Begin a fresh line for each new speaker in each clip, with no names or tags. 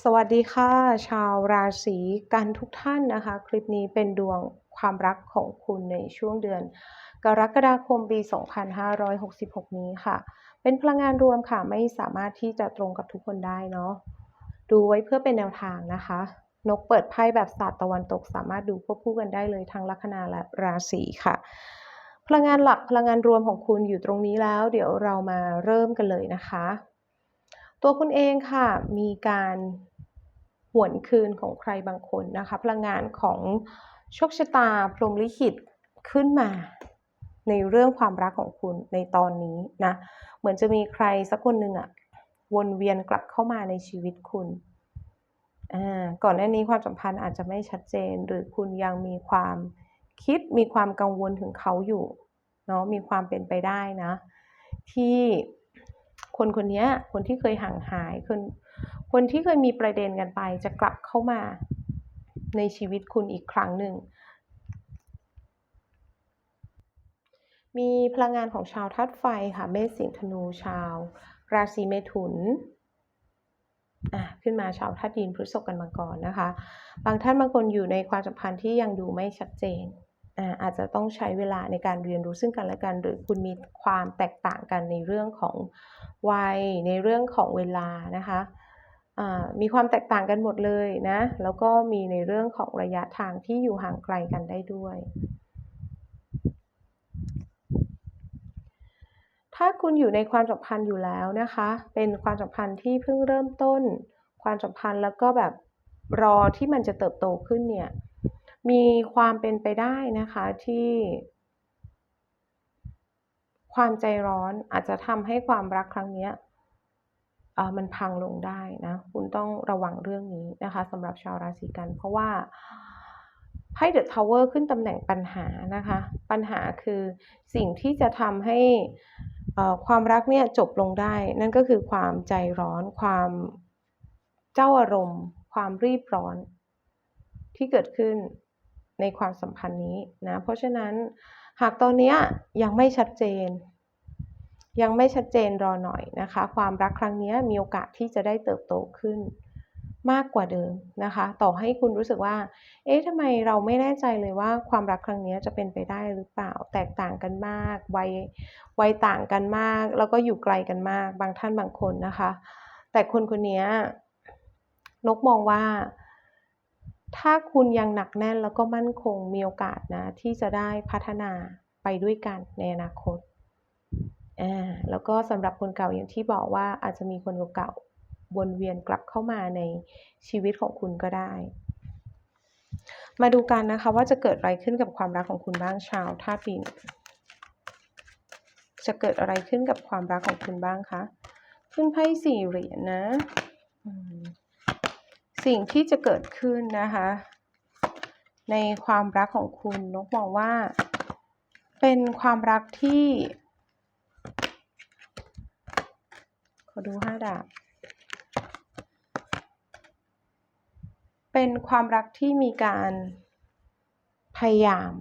สวัสดีค่ะ ชาวราศีกันทุกท่านนะคะ คลิปนี้เป็นดวงความรักของคุณในช่วงเดือน กรกฎาคมปี 2566 นี้ค่ะ เป็นพลังงานรวมค่ะ ไม่สามารถที่จะตรงกับทุกคนได้เนาะดูไว้เพื่อเป็นแนวทางนะคะ นกเปิดไพ่แบบศาสตร์ตะวันตกสามารถดูควบคู่กันได้เลยทั้งลัคนาและราศีค่ะ พลังงานหลักพลังงานรวมของคุณอยู่ตรงนี้แล้ว เดี๋ยวเรามาเริ่มกันเลยนะคะ ตัวคุณเองค่ะมีการหวนคืนของใครบางคนนะคะพลังงานของโชคชะตาพรหมลิขิตขึ้นมาในเรื่องความรักของคุณในตอนนี้นะเหมือนจะมีใครสักคนหนึ่งอะวนเวียนกลับเข้ามาในชีวิตคุณก่อนหน้านี้ความสัมพันธ์อาจจะไม่ชัดเจน หรือคุณยังมีความคิดมีความกังวลถึงเขาอยู่เนาะมีความเป็นไปได้นะ ที่ คนคนนี้คนที่เคยห่างหายคนคนที่เคยมีประเด็นกันไป จะกลับเข้ามาในชีวิตคุณอีกครั้งหนึ่ง มีพลังงานของชาวธาตุไฟค่ะ เมษสิงห์ธนูชาว ราศีเมถุนอะขึ้นมาชาวธาตุดินพฤษภกันมาก่อนนะคะ บางท่านบางคนอยู่ในความสัมพันธ์ที่ยังดูไม่ชัดเจน อาอาจจะต้องใช้เวลาในการเรียนรู้ซึ่งกันและกันหรือคุณมีความแตกต่างกันในเรื่องของวัยในเรื่องของเวลานะคะมีความแตกต่างกันหมดเลยนะแล้วก็มีในเรื่องของระยะทางที่อยู่ห่างไกลกันได้ด้วย ถ้าคุณอยู่ในความสัมพันธ์อยู่แล้วนะคะ เป็นความสัมพันธ์ที่เพิ่งเริ่มต้น ความสัมพันธ์แล้วก็แบบรอที่มันจะเติบโตขึ้นเนี่ย มีความเป็นไปได้นะคะที่ ความใจร้อนอาจจะทำให้ความรักครั้งนี้มันพังลงได้นะ คุณต้องระวังเรื่องนี้นะคะสำหรับชาวราศีกัน เพราะว่าไพ่เดอะทาวเวอร์ขึ้นตำแหน่งปัญหานะคะ ปัญหาคือสิ่งที่จะทำให้ความรักเนี่ยจบลงได้ นั่นก็คือความใจร้อน ความเจ้าอารมณ์ ความรีบร้อนที่เกิดขึ้น ในความสัมพันธ์นี้นะ เพราะฉะนั้นหากตอนนี้ยังไม่ชัดเจน ยังไม่ชัดเจนรอหน่อยนะคะ ความรักครั้งนี้มีโอกาสที่จะได้เติบโตขึ้นมากกว่าเดิมนะคะ ต่อให้คุณรู้สึกว่า เอ๊ะทำไมเราไม่แน่ใจเลยว่าความรักครั้งนี้จะเป็นไปได้หรือเปล่า แตกต่างกันมากวัยวัยต่างกันมาก แล้วก็อยู่ไกลกันมาก บางท่านบางคนนะคะ แต่คนคนนี้นกมองว่า ถ้าคุณยังหนักแน่นแล้วก็มั่นคงมีโอกาสนะ ที่จะได้พัฒนาไปด้วยกันในอนาคตอ่าแล้วก็สำหรับคนเก่าอย่างที่บอกว่าอาจจะมีคนเก่าวนเวียนกลับเข้ามาในชีวิตของคุณก็ได้ มาดูกันนะคะว่าจะเกิดอะไรขึ้นกับความรักของคุณบ้างชาวธาตุดินจะเกิดอะไรขึ้นกับความรักของคุณบ้างคะ ขึ้นไพ่สี่เหรียญนะ สิ่งที่จะเกิดขึ้นนะคะ ในความรักของคุณนกมองว่า เป็นความรักที่ ขอดูห้าดาบเป็นความรักที่มีการพยายาม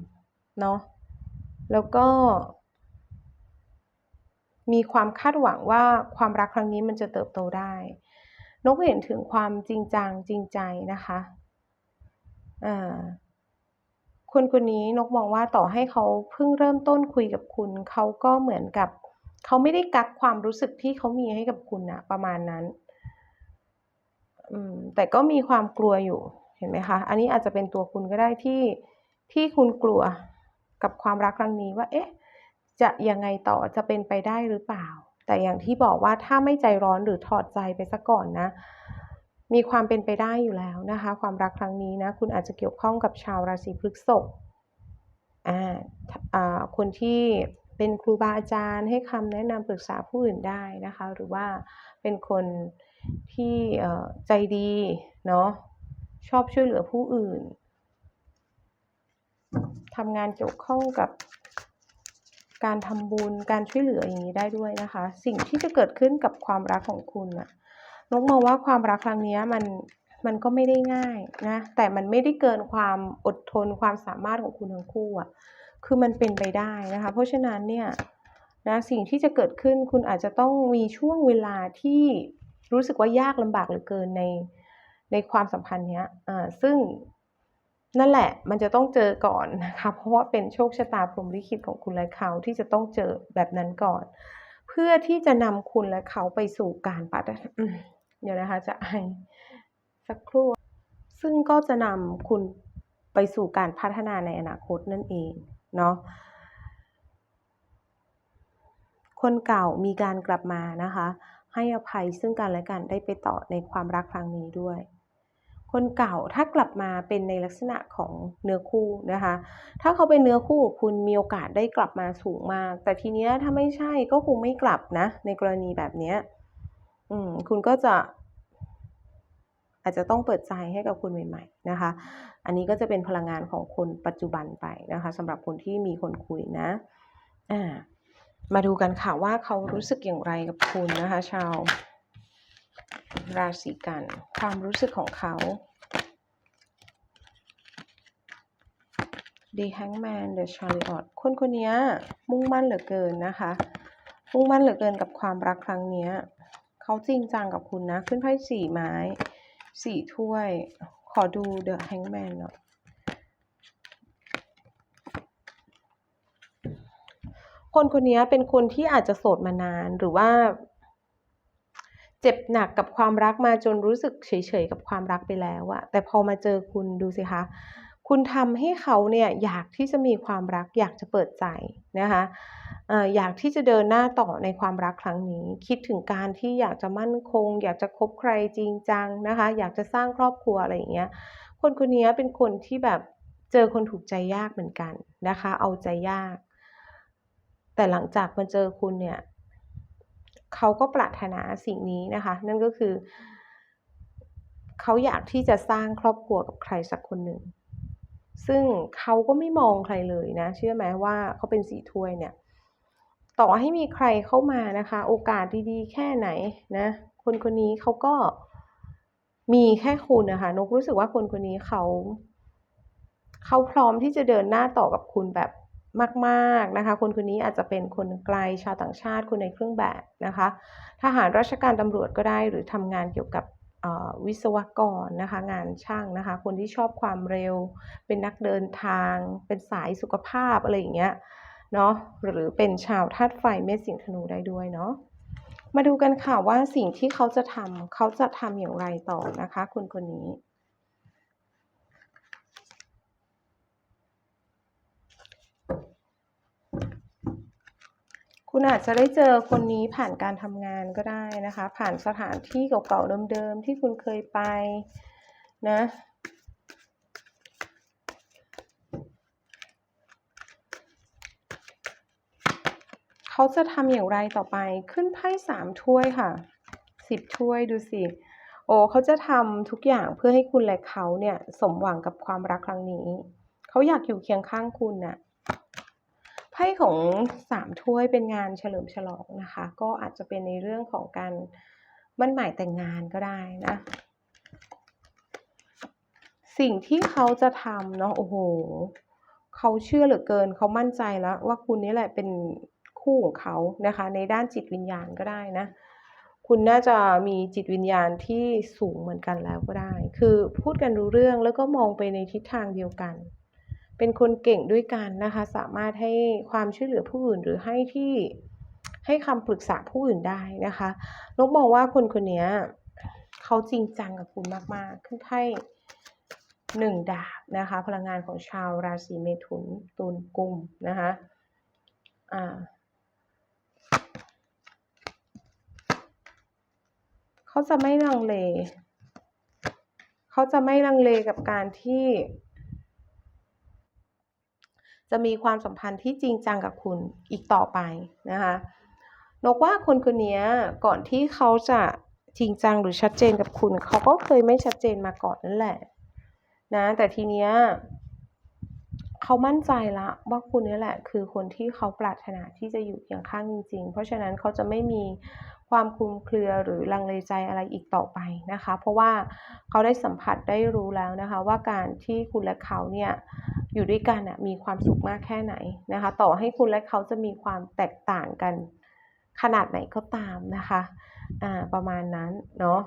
เนาะแล้วก็ มีความคาดหวังว่าความรักครั้งนี้มันจะเติบโตได้ นกเห็นถึงความจริงจังจริงใจนะคะคนคนนี้นกมองว่าต่อให้เขาเพิ่งเริ่มต้นคุยกับคุณ เขาก็เหมือนกับ เขาไม่ได้กักความรู้สึกที่เขามีให้กับคุณนะประมาณนั้นแต่ก็มีความกลัวอยู่เห็นไหมคะ อันนี้อาจจะเป็นตัวคุณก็ได้ที่ที่คุณกลัวกับความรักครั้งนี้ว่า เอ๊ะ จะยังไงต่อจะเป็นไปได้หรือเปล่า แต่อย่างที่บอกว่าถ้าไม่ใจร้อนหรือถอดใจไปซะก่อนนะ มีความเป็นไปได้อยู่แล้วนะคะ ความรักครั้งนี้นะ คุณอาจจะเกี่ยวข้องกับชาวราศีพฤษภอ่าอ่าคนที่เป็นครูบาอาจารย์ให้คำแนะนำปรึกษาผู้อื่นได้นะคะ หรือว่าเป็นคนที่ใจดีเนาะชอบช่วยเหลือผู้อื่นทำงานเกี่ยวข้องกับ การทำบุญการช่วยเหลืออย่างนี้ได้ด้วยนะคะ สิ่งที่จะเกิดขึ้นกับความรักของคุณนะนกมองว่าความรักครั้งนี้มันมันก็ไม่ได้ง่ายนะ แต่มันไม่ได้เกินความอดทนความสามารถของคุณทั้งคู่อะคือมันเป็นไปได้นะคะ เพราะฉะนั้นเนี่ยนะสิ่งที่จะเกิดขึ้นคุณอาจจะต้องมีช่วงเวลาที่รู้สึกว่ายากลำบากเหลือเกินในในความสัมพันธ์เนี้ยอ่าซึ่ง นั่นแหละมันจะต้องเจอก่อนนะคะเพราะว่าเป็นโชคชะตาพรหมลิขิตของคุณและเขาที่จะต้องเจอแบบนั้นก่อน เพื่อที่จะนำคุณและเขาไปสู่การปัดอืมเดี๋ยวนะคะจะไอสักครู่ ซึ่งก็จะนำคุณไปสู่การพัฒนาในอนาคตนั่นเองเนาะคนเก่ามีการกลับมานะคะ ให้อภัยซึ่งกันและกันได้ไปต่อในความรักครั้งนี้ด้วย คนเก่าถ้ากลับมาเป็นในลักษณะของเนื้อคู่นะคะ ถ้าเขาเป็นเนื้อคู่ของคุณมีโอกาสได้กลับมาสูงมาก แต่ทีเนี้ยถ้าไม่ใช่ก็คงไม่กลับนะ ในกรณีแบบเนี้ยอืมคุณก็จะ อาจจะต้องเปิดใจให้กับคนใหม่ ๆ นะคะ อันนี้ก็จะเป็นพลังงานของคนปัจจุบันไปนะคะสำหรับคนที่มีคนคุยนะอ่ามาดูกันค่ะว่าเขารู้สึกอย่างไรกับคุณนะคะ ชาว ราศีกัน ความรู้สึกของเขา The Hangman The Chariot คนคนนี้มุ่งมั่นเหลือเกินนะคะ มุ่งมั่นเหลือเกินกับความรักครั้งนี้ เขาจริงจังกับคุณนะ ขึ้นไพ่สี่ไม้สี่ถ้วย ขอดู The Hangman หน่อยคนคนนี้เป็นคนที่อาจจะโสดมานานหรือว่า เจ็บหนักกับความรักมาจนรู้สึกเฉยๆกับความรักไปแล้วอะแต่พอมาเจอคุณดูสิคะ คุณทำให้เขาเนี่ยอยากที่จะมีความรักอยากจะเปิดใจนะคะเอ่ออยากที่จะเดินหน้าต่อในความรักครั้งนี้ คิดถึงการที่อยากจะมั่นคง อยากจะคบใครจริงจังนะคะ อยากจะสร้างครอบครัวอะไรอย่างเงี้ย คนคนนี้เป็นคนที่แบบเจอคนถูกใจยากเหมือนกันนะคะ เอาใจยาก แต่หลังจากมาเจอคุณเนี่ย เขาก็ปรารถนาสิ่งนี้นะคะ นั่นก็คือเขาอยากที่จะสร้างครอบครัวกับใครสักคนหนึ่ง ซึ่งเขาก็ไม่มองใครเลยนะ เชื่อไหมว่าเขาเป็นสีถ้วยเนี่ย ต่อให้มีใครเข้ามานะคะ โอกาสดีๆ แค่ไหนนะ คนคนนี้เขาก็มีแค่คุณนะคะ นกรู้สึกว่าคนคนนี้เขา เขาพร้อมที่จะเดินหน้าต่อกับคุณแบบ มากๆนะคะ คนคนนี้อาจจะเป็นคนไกลชาวต่างชาติคนในเครื่องแบบนะคะทหารราชการตำรวจก็ได้หรือทำงานเกี่ยวกับวิศวกรนะคะ งานช่างนะคะ คนที่ชอบความเร็ว เป็นนักเดินทาง เป็นสายสุขภาพอะไรอย่างเงี้ยเนาะหรือเป็นชาวธาตุไฟเมษสิงธนูได้ด้วยเนาะมาดูกันค่ะว่าสิ่งที่เขาจะทำเขาจะทำอย่างไรต่อนะคะ คนคนนี้ คุณอาจจะได้เจอคนนี้ผ่านการทำงานก็ได้นะคะ ผ่านสถานที่เก่าๆเดิมๆที่คุณเคยไปนะเขาจะทำอย่างไรต่อไปขึ้นไพ่สามถ้วยค่ะสิบถ้วยดูสิโอ้เขาจะทำทุกอย่างเพื่อให้คุณและเขาเนี่ยสมหวังกับความรักครั้งนี้ เขาอยากอยู่เคียงข้างคุณน่ะ ไพ่ของสามถ้วยเป็นงานเฉลิมฉลองนะคะ ก็อาจจะเป็นในเรื่องของการมั่นหมายแต่งงานก็ได้นะ สิ่งที่เขาจะทำเนาะโอ้โหเขาเชื่อเหลือเกินเขามั่นใจแล้ว ว่าคุณนี่แหละเป็นคู่ของเขานะคะ ในด้านจิตวิญญาณก็ได้นะ คุณน่าจะมีจิตวิญญาณที่สูงเหมือนกันแล้วก็ได้ คือพูดกันรู้เรื่องแล้วก็มองไปในทิศทางเดียวกัน เป็นคนเก่งด้วยกันนะคะ สามารถให้ความช่วยเหลือผู้อื่นหรือให้ที่ให้คำปรึกษาผู้อื่นได้นะคะนกมองว่าคนคนนี้เขาจริงจังกับคุณมากๆ ขึ้นไพ่หนึ่งดาบนะคะ พลังงานของชาวราศีเมถุนตุลกุมนะคะอ่าเขาจะไม่ลังเล เขาจะไม่ลังเลกับการที่ จะมีความสัมพันธ์ที่จริงจังกับคุณอีกต่อไปนะคะนกว่าคนคนนี้ก่อนที่เขาจะจริงจังหรือชัดเจนกับคุณ เขาก็เคยไม่ชัดเจนมาก่อนนั่นแหละนะแต่ทีเนี้ยเขามั่นใจละว่าคุณนี่แหละ คือคนที่เขาปรารถนาที่จะอยู่เคียงข้างจริง ๆ เพราะฉะนั้นเขาจะไม่มี ความคลุมเครือหรือลังเลใจอะไรอีกต่อไปนะคะ เพราะว่าเขาได้สัมผัสได้รู้แล้วนะคะ ว่าการที่คุณและเขาเนี่ยอยู่ด้วยกันมีความสุขมากแค่ไหนนะคะ ต่อให้คุณและเขาจะมีความแตกต่างกันขนาดไหนก็ตามนะคะอ่าประมาณนั้นเนาะ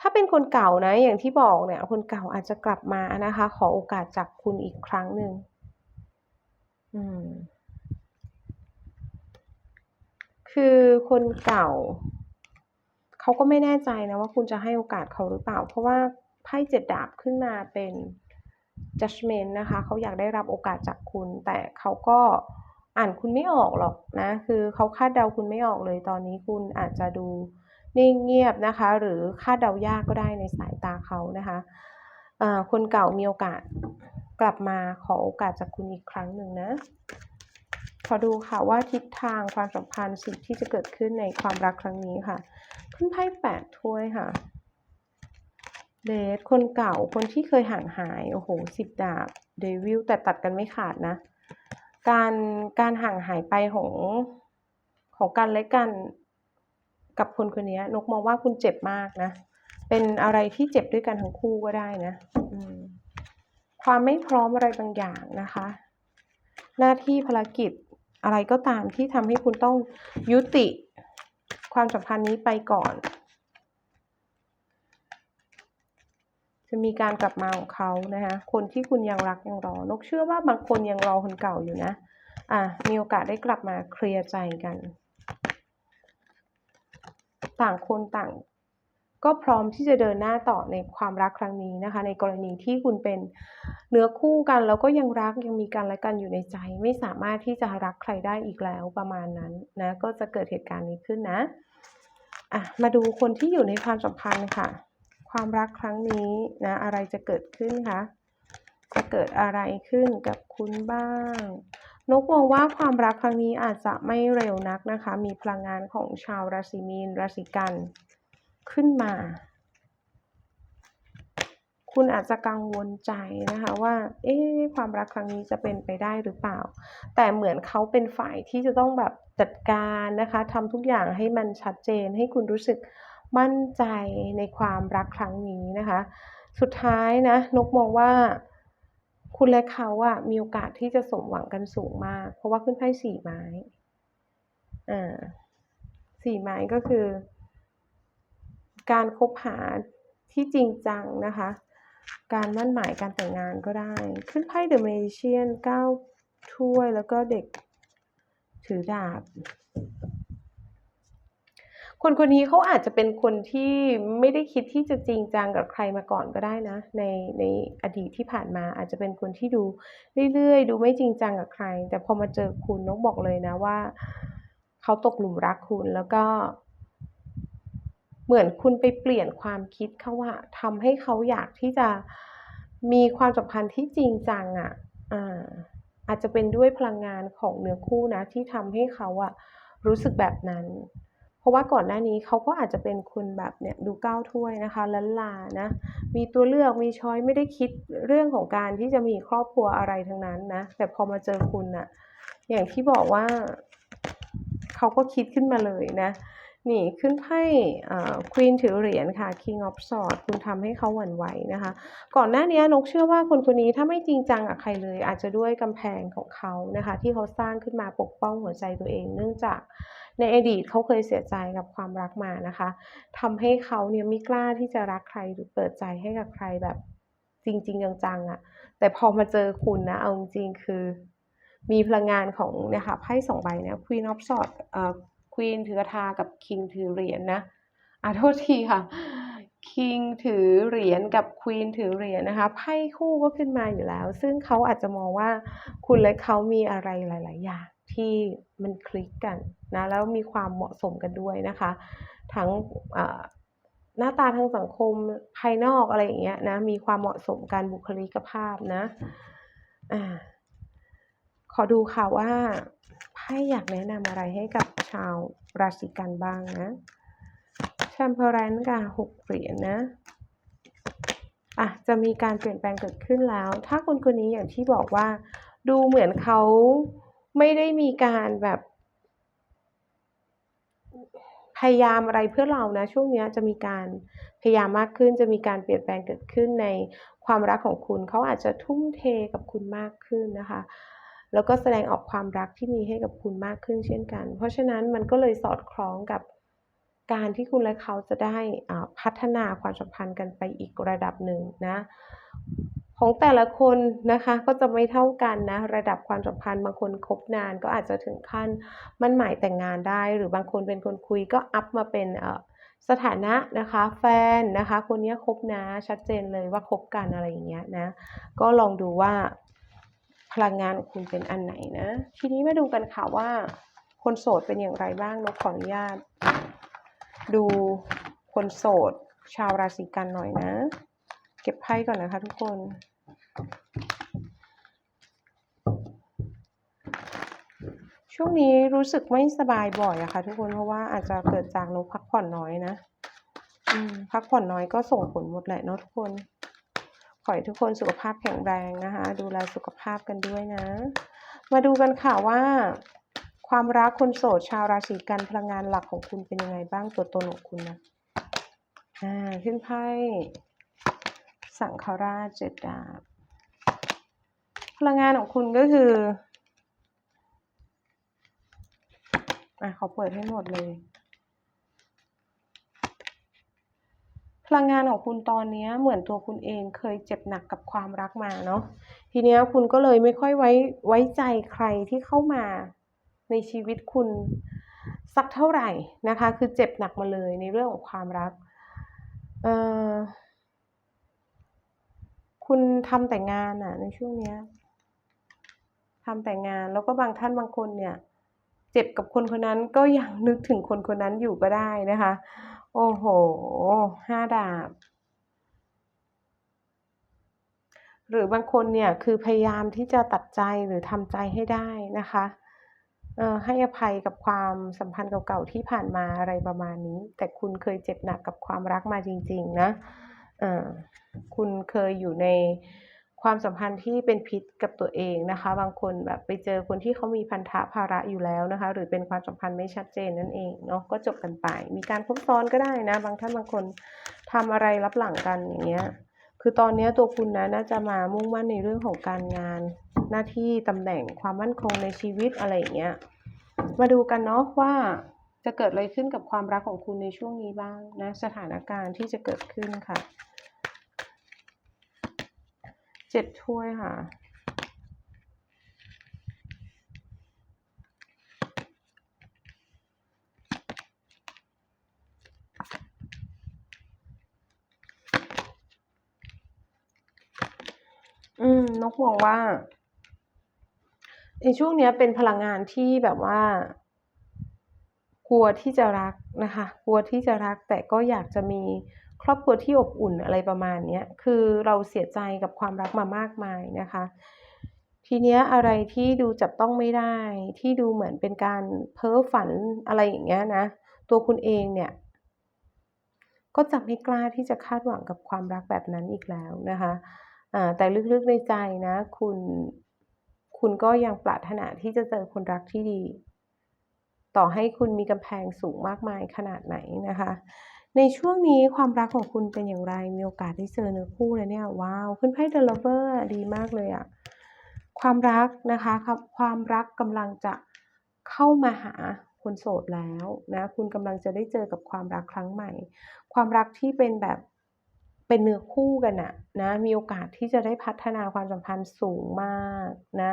ถ้าเป็นคนเก่านะอย่างที่บอกเนี่ยคนเก่าอาจจะกลับมานะคะ ขอโอกาสจากคุณอีกครั้งหนึ่งอืม คือคนเก่า เขาก็ไม่แน่ใจนะว่าคุณจะให้โอกาสเขาหรือเปล่า เพราะว่าไพ่เจ็ดดาบขึ้นมาเป็น judgment นะคะ เขาอยากได้รับโอกาสจากคุณ แต่เขาก็อ่านคุณไม่ออกหรอกนะ คือเขาคาดเดาคุณไม่ออกเลยตอนนี้คุณอาจจะดูนิ่งเงียบนะคะ หรือคาดเดายากก็ได้ในสายตาเขานะคะคนเก่ามีโอกาสกลับมาขอโอกาสจากคุณอีกครั้งหนึ่งนะ ขอดูค่ะว่าทิศทางความสัมพันธ์สิ่งที่จะเกิดขึ้นในความรักครั้งนี้ค่ะขึ้นไพ่แปดถ้วยค่ะเดทคนเก่าคนที่เคยห่างหาย โอ้โหสิบดาบเดวิลแต่ตัดกันไม่ขาดนะ การการห่างหายไปของของกันและกันกับคนคนนี้นกมองว่าคุณเจ็บมากนะ เป็นอะไรที่เจ็บด้วยกันทั้งคู่ก็ได้นะความไม่พร้อมอะไรบางอย่างนะคะ หน้าที่ภารกิจ อะไรก็ตามที่ทำให้คุณต้องยุติความสัมพันธ์นี้ไปก่อน จะมีการกลับมาของเขานะคะคนที่คุณยังรักยังรอนกเชื่อว่าบางคนยังรอคนเก่าอยู่นะอะมีโอกาสได้กลับมาเคลียร์ใจกัน ต่างคนต่าง ก็พร้อมที่จะเดินหน้าต่อในความรักครั้งนี้นะคะ ในกรณีที่คุณเป็นเนื้อคู่กันแล้วก็ยังรักยังมีกันและกันอยู่ในใจ ไม่สามารถที่จะรักใครได้อีกแล้วประมาณนั้นนะก็จะเกิดเหตุการณ์นี้ขึ้นนะอะมาดูคนที่อยู่ในความสัมพันธ์ค่ะ ความรักครั้งนี้นะอะไรจะเกิดขึ้นคะจะเกิดอะไรขึ้นกับคุณบ้าง นกมองว่าความรักครั้งนี้อาจจะไม่เร็วนักนะคะ มีพลังงานของชาวราศีมีนราศีกัน ขึ้นมา คุณอาจจะกังวลใจนะคะว่า เอ๊ะความรักครั้งนี้จะเป็นไปได้หรือเปล่า แต่เหมือนเขาเป็นฝ่ายที่จะต้องแบบจัดการนะคะทำทุกอย่างให้มันชัดเจน ให้คุณรู้สึกมั่นใจในความรักครั้งนี้นะคะ สุดท้ายนะนกมองว่าคุณและเขาอะมีโอกาสที่จะสมหวังกันสูงมาก เพราะว่าขึ้นไพ่สี่ไม้อ่าสี่ไม้ก็คือ การคบหาที่จริงจังนะคะ การมั่นหมายการแต่งงานก็ได้ ขึ้นไพ่เดอะเมจิเชียนเก้าถ้วยแล้วก็เด็กถือดาบ คนคนนี้เขาอาจจะเป็นคนที่ไม่ได้คิดที่จะจริงจังกับใครมาก่อนก็ได้นะ ในในอดีตที่ผ่านมาอาจจะเป็นคนที่ดูเรื่อยๆ ดูไม่จริงจังกับใคร แต่พอมาเจอคุณนกบอกเลยนะว่าเขาตกหลุมรักคุณแล้วก็เเหมือนคุณไปเปลี่ยนความคิดเขาว่าทำให้เขาอยากที่จะมีความสัมพันธ์ที่จริงจังอะอ่าอาจจะเป็นด้วยพลังงานของเนื้อคู่นะที่ทำให้เขาอะรู้สึกแบบนั้น เพราะว่าก่อนหน้านี้เขาก็อาจจะเป็นคนแบบเนี่ยดูก้าวถ้วยนะคะลันลานะ มีตัวเลือกมีช้อยไม่ได้คิดเรื่องของการที่จะมีครอบครัวอะไรทั้งนั้นนะ แต่พอมาเจอคุณอะอย่างที่บอกว่าเขาก็คิดขึ้นมาเลยนะ นี่ขึ้นไพ่ควีนถือเหรียญค่ะ King of Swords คุณทำให้เขาหวั่นไหวนะคะ ก่อนหน้านี้นกเชื่อว่าคนคนนี้ถ้าไม่จริงจังกับใครเลย อาจจะด้วยกำแพงของเขานะคะ ที่เขาสร้างขึ้นมาปกป้องหัวใจตัวเอง เนื่องจากในอดีตเขาเคยเสียใจกับความรักมานะคะทำให้เขาเนี่ยไม่กล้าที่จะรักใครหรือเปิดใจให้กับใครแบบจริง ๆ จังๆอะ่ะ แต่พอมาเจอคุณนะ เอาจริงคือ มีพลังงานของนี่ยค่ะไพ่สองใบเนี่ย Queen of Swords เอ่อ Queen ถือกระทากับ King ถือเหรียญนะอะโทษทีค่ะ King ถือเหรียญกับ Queen ถือเหรียญนะคะไพ่คู่ก็ขึ้นมาอยู่แล้ว ซึ่งเขาอาจจะมองว่าคุณและเขามีอะไรหลาย ๆ อย่างที่มันคลิกกันนะแล้วมีความเหมาะสมกันด้วยนะคะ ทั้งหน้าตาทางสังคมภายนอกอะไรอย่างเงี้ยนะมีความเหมาะสมกันบุคลิกภาพนะอ่าขอดูค่ะว่าไพ่อยากแนะนำอะไรให้กับ ชาวราศีกันบ้างนะแชมเปอร์แรนกับหกเหรียญนะอะจะมีการเปลี่ยนแปลงเกิดขึ้นแล้ว ถ้าคนคนนี้อย่างที่บอกว่า ดูเหมือนเขาไม่ได้มีการแบบ พยายามอะไรเพื่อเรานะ ช่วงนี้จะมีการพยายามมากขึ้น จะมีการเปลี่ยนแปลงเกิดขึ้นในความรักของคุณ เขาอาจจะทุ่มเทกับคุณมากขึ้นนะคะ แล้วก็แสดงออกความรักที่มีให้กับคุณมากขึ้นเช่นกัน เพราะฉะนั้นมันก็เลยสอดคล้องกับการที่คุณและเขาจะได้พัฒนาความสัมพันธ์กันไปอีกระดับหนึ่งนะของแต่ละคนนะคะก็จะไม่เท่ากันนะระดับความสัมพันธ์บางคนคบนานก็อาจจะถึงขั้นมันหมายแต่งงานได้ หรือบางคนเป็นคนคุยก็อัพมาเป็นสถานะนะคะแฟนนะคะ คนนี้คบนะชัดเจนเลยว่าคบกันอะไรอย่างเงี้ยนะก็ลองดูว่า ลังงานของคุณเป็นอันไหนนะ ทีนี้มาดูกันค่ะว่า คนโสดเป็นอย่างไรบ้างนกขออนุญาต ดูคนโสด ชาวราศีกันหน่อยนะ เก็บไพ่ก่อนนะคะทุกคนช่วงนี้รู้สึกไม่สบายบ่อยอะค่ะทุกคนเพราะว่าอาจจะเกิดจากนกพักผ่อนน้อยนะพักผ่อนน้อยก็ส่งผลหมดแหละเนาะทุกคน ขอให้ทุกคนสุขภาพแข็งแรงนะคะ ดูแลสุขภาพกันด้วยนะ มาดูกันค่ะว่า ความรักคนโสดชาวราศีกันพลังงานหลักของคุณเป็นยังไงบ้างตัวตนของคุณนะอ่าขึ้นไพ่สังฆราชเจ็ดดาบพลังงานของคุณก็คืออะขอเปิดให้หมดเลย พลังงานของคุณตอนนี้เหมือนตัวคุณเองเคยเจ็บหนักกับความรักมาเนาะทีนี้คุณก็เลยไม่ค่อยไว้ไว้ใจใครที่เข้ามาในชีวิตคุณสักเท่าไหร่นะคะ คือเจ็บหนักมาเลยในเรื่องของความรักเอ่อคุณทำแต่งานอะในช่วงเนี้ยทำแต่งานแล้วก็บางท่านบางคนเนี่ย เจ็บกับคนคนนั้นก็ยังนึกถึงคนคนนั้นอยู่ก็ได้นะคะ โอ้โห ห้าดาบ หรือบางคนเนี่ยคือพยายามที่จะตัดใจหรือทำใจให้ได้นะคะเอ่อให้อภัยกับความสัมพันธ์เก่าๆที่ผ่านมาอะไรประมาณนี้ แต่คุณเคยเจ็บหนักกับความรักมาจริง ๆ นะเอ่อคุณเคยอยู่ใน ความสัมพันธ์ที่เป็นพิษกับตัวเองนะคะ บางคนแบบไปเจอคนที่เขามีพันธะภาระอยู่แล้วนะคะ หรือเป็นความสัมพันธ์ไม่ชัดเจนนั่นเองเนาะก็จบกันไป มีการคบซ้อนก็ได้นะ บางท่านบางคนทำอะไรรับหลังกันอย่างเงี้ยคือตอนนี้ตัวคุณนะน่าจะมามุ่งมั่นในเรื่องของการงานหน้าที่ตำแหน่งความมั่นคงในชีวิตอะไรอย่างเงี้ยมาดูกันเนาะว่าจะเกิดอะไรขึ้นกับความรักของคุณในช่วงนี้บ้างนะสถานการณ์ที่จะเกิดขึ้นค่ะ เจ็ดถ้วยค่ะ อืม นกมองว่า ในช่วงเนี้ยเป็นพลังงานที่แบบว่า กลัวที่จะรักนะคะ กลัวที่จะรักแต่ก็อยากจะมี รอบครัวที่อบอุ่นอะไรประมาณเนี้ยคือเราเสียใจกับความรักมามากมายนะคะ ทีเนี้ยอะไรที่ดูจับต้องไม่ได้ ที่ดูเหมือนเป็นการเพ้อฝันอะไรอย่างเงี้ยนะ ตัวคุณเองเนี่ย ก็จะไม่กล้าที่จะคาดหวังกับความรักแบบนั้นอีกแล้วนะคะแต่ลึกๆในใจนะ คุณคุณก็ยังปรารถนาที่จะเจอคนรักที่ดี ต่อให้คุณมีกำแพงสูงมากมายขนาดไหนนะคะ ในช่วงนี้ความรักของคุณเป็นอย่างไร มีโอกาสได้เจอเนื้อคู่แล้วเนี่ย ว้าว ขึ้นไพ่ The Lover อะดีมากเลยอะความรักนะคะครับความรักกำลังจะเข้ามาหาคนโสดแล้วนะคุณกำลังจะได้เจอกับความรักครั้งใหม่ ความรักที่เป็นแบบเป็นเนื้อคู่กันน่ะนะมีโอกาสที่จะได้พัฒนาความสัมพันธ์สูงมากนะ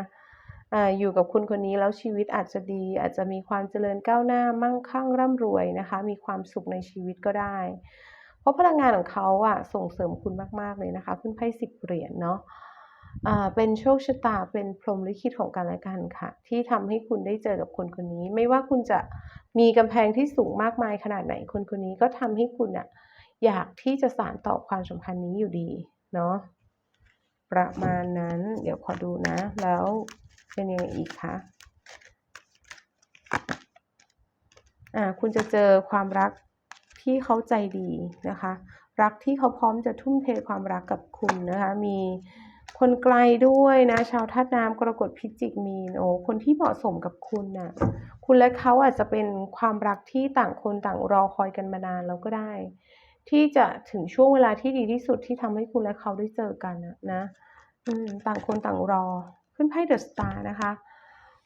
อยู่กับคุณคนนี้แล้วชีวิตอาจจะดี อาจจะมีความเจริญก้าวหน้ามั่งคั่งร่ำรวยนะคะ มีความสุขในชีวิตก็ได้ เพราะพลังงานของเขาอะส่งเสริมคุณมาก ๆ เลยนะคะ ขึ้นไพ่10เหรียญเนาะอ่าเป็นโชคชะตาเป็นพรหมลิขิตของกันและกันค่ะ ที่ทำให้คุณได้เจอกับคนคนนี้ ไม่ว่าคุณจะมีกำแพงที่สูงมากมายขนาดไหนคนคนนี้ก็ทำให้คุณน่ะอยากที่จะสานต่อความสัมพันธ์นี้อยู่ดีเนาะประมาณนั้น เดี๋ยวขอดูนะแล้ว เป็นยังไงอีกคะ?อ่าคุณจะเจอความรักที่เขาใจดีนะคะ รักที่เขาพร้อมจะทุ่มเทความรักกับคุณนะคะ มีคนไกลด้วยนะ ชาวธาตุน้ำกรกฎพิจิกมีนโอ้คนที่เหมาะสมกับคุณน่ะคุณและเขาอาจจะเป็นความรักที่ต่างคนต่างรอคอยกันมานานแล้วก็ได้ ที่จะถึงช่วงเวลาที่ดีที่สุดที่ทำให้คุณและเขาได้เจอกันอะนะต่างคนต่างรอ ขึ้นไพ่ The Star นะคะ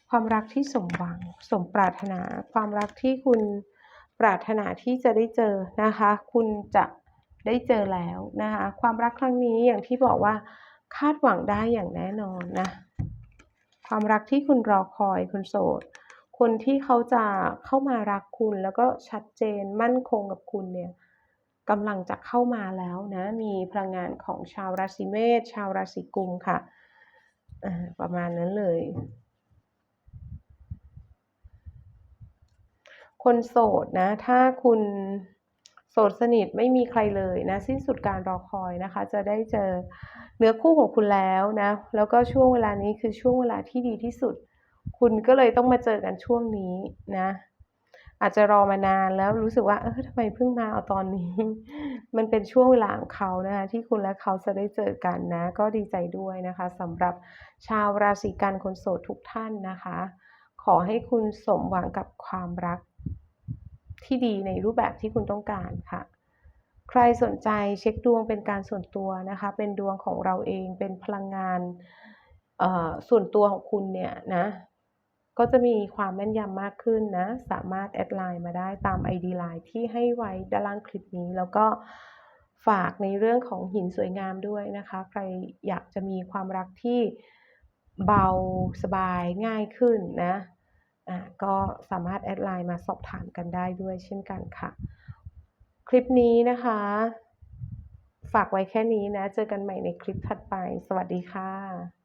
ความรักที่สมหวัง สมปรารถนา ความรักที่คุณปรารถนาที่จะได้เจอนะคะ คุณจะได้เจอแล้วนะคะ ความรักครั้งนี้อย่างที่บอกว่าคาดหวังได้อย่างแน่นอนนะ ความรักที่คุณรอคอยคุณโสด คนที่เขาจะเข้ามารักคุณแล้วก็ชัดเจนมั่นคงกับคุณเนี่ยกำลังจะเข้ามาแล้วนะ มีพลังงานของชาวราศีเมษชาวราศีกุมค่ะ ประมาณนั้นเลย คนโสดนะ ถ้าคุณโสดสนิทไม่มีใครเลยนะ สิ้นสุดการรอคอยนะคะ จะได้เจอเนื้อคู่ของคุณแล้วนะ แล้วก็ช่วงเวลานี้คือช่วงเวลาที่ดีที่สุด คุณก็เลยต้องมาเจอกันช่วงนี้นะ อาจจะรอมานานแล้วรู้สึกว่าเออทำไมเพิ่งมาเอาตอนนี้ มันเป็นช่วงเวลาของเขานะคะที่คุณและเขาจะได้เจอกันนะ ก็ดีใจด้วยนะคะสำหรับชาวราศีกันคนโสดทุกท่านนะคะ ขอให้คุณสมหวังกับความรักที่ดีในรูปแบบที่คุณต้องการค่ะ ใครสนใจเช็คดวงเป็นการส่วนตัวนะคะ เป็นดวงของเราเองเป็นพลังงานเออส่วนตัวของคุณเนี่ยนะ ก็จะมีความแม่นยำมากขึ้นนะ สามารถแอดไลน์มาได้ตาม ID ไลน์ที่ให้ไว้ด้านล่างคลิปนี้ แล้วก็ฝากในเรื่องของหินสวยงามด้วยนะคะ ใครอยากจะมีความรักที่เบาสบายง่ายขึ้นนะอะก็สามารถแอดไลน์มาสอบถามกันได้ด้วยเช่นกันค่ะ คลิปนี้นะคะ ฝากไว้แค่นี้นะ เจอกันใหม่ในคลิปถัดไป สวัสดีค่ะ